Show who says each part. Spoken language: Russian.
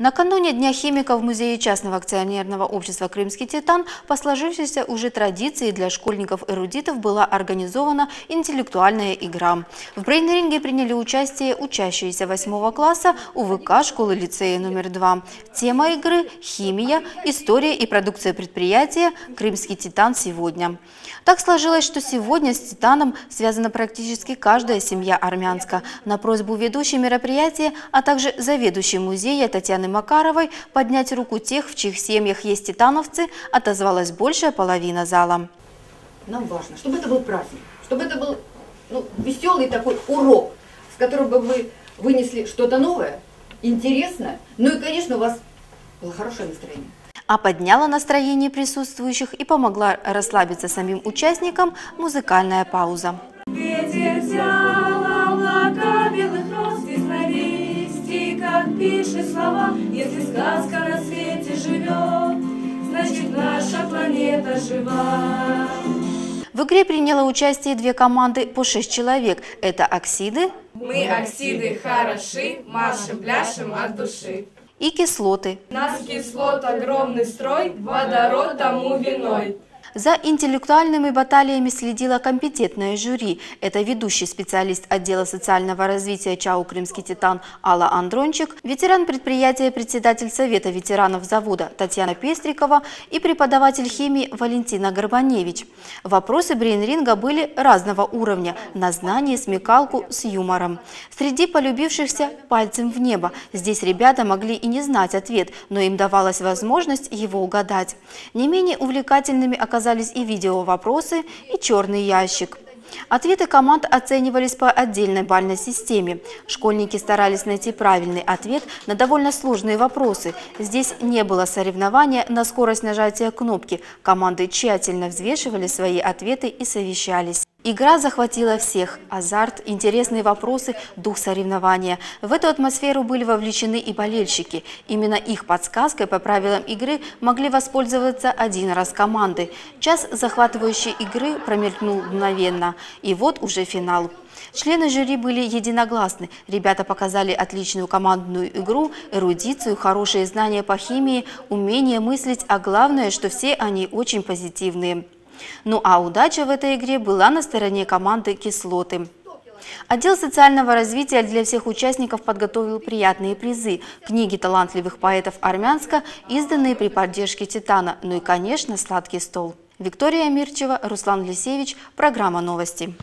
Speaker 1: Накануне Дня химиков в Музее частного акционерного общества «Крымский Титан» по сложившейся уже традиции для школьников-эрудитов была организована интеллектуальная игра. В брейн-ринге приняли участие учащиеся 8 класса УВК школы лицея номер 2. Тема игры – химия, история и продукция предприятия «Крымский Титан сегодня». Так сложилось, что сегодня с «Титаном» связана практически каждая семья армянска. На просьбу ведущей мероприятия, а также заведующей музея Татьяны Макаровой поднять руку тех, в чьих семьях есть титановцы, отозвалась большая половина зала.
Speaker 2: Нам важно, чтобы это был праздник, чтобы это был ну, веселый такой урок, с которым бы вы вынесли что-то новое, интересное, ну и, конечно, у вас было хорошее настроение.
Speaker 1: А подняла настроение присутствующих и помогла расслабиться самим участникам музыкальная пауза.
Speaker 3: Ветер взял облака белых роз, как пишет слова, жива.
Speaker 1: В игре приняло участие две команды по шесть человек. Это «Оксиды».
Speaker 4: Мы, «Оксиды», хороши, машем, пляшем от души.
Speaker 1: И «Кислоты».
Speaker 4: Нас кислот огромный строй, водород тому виной.
Speaker 1: За интеллектуальными баталиями следила компетентное жюри. Это ведущий специалист отдела социального развития ЧАУ «Крымский Титан» Алла Андрончик, ветеран предприятия, председатель Совета ветеранов завода Татьяна Пестрикова и преподаватель химии Валентина Горбаневич. Вопросы брейнринга были разного уровня – на знание, смекалку, с юмором. Среди полюбившихся – пальцем в небо. Здесь ребята могли и не знать ответ, но им давалась возможность его угадать. Не менее увлекательными оказались оказались и видеовопросы, и черный ящик. Ответы команд оценивались по отдельной бальной системе. Школьники старались найти правильный ответ на довольно сложные вопросы. Здесь не было соревнования на скорость нажатия кнопки. Команды тщательно взвешивали свои ответы и совещались. Игра захватила всех. Азарт, интересные вопросы, дух соревнования. В эту атмосферу были вовлечены и болельщики. Именно их подсказкой по правилам игры могли воспользоваться один раз команды. Час захватывающей игры промелькнул мгновенно. И вот уже финал. Члены жюри были единогласны. Ребята показали отличную командную игру, эрудицию, хорошие знания по химии, умение мыслить, а главное, что все они очень позитивные. Ну а удача в этой игре была на стороне команды «Кислоты». Отдел социального развития для всех участников подготовил приятные призы, книги талантливых поэтов Армянска, изданные при поддержке «Титана», ну и, конечно, сладкий стол. Виктория Мирчева, Руслан Лисевич, программа «Новости».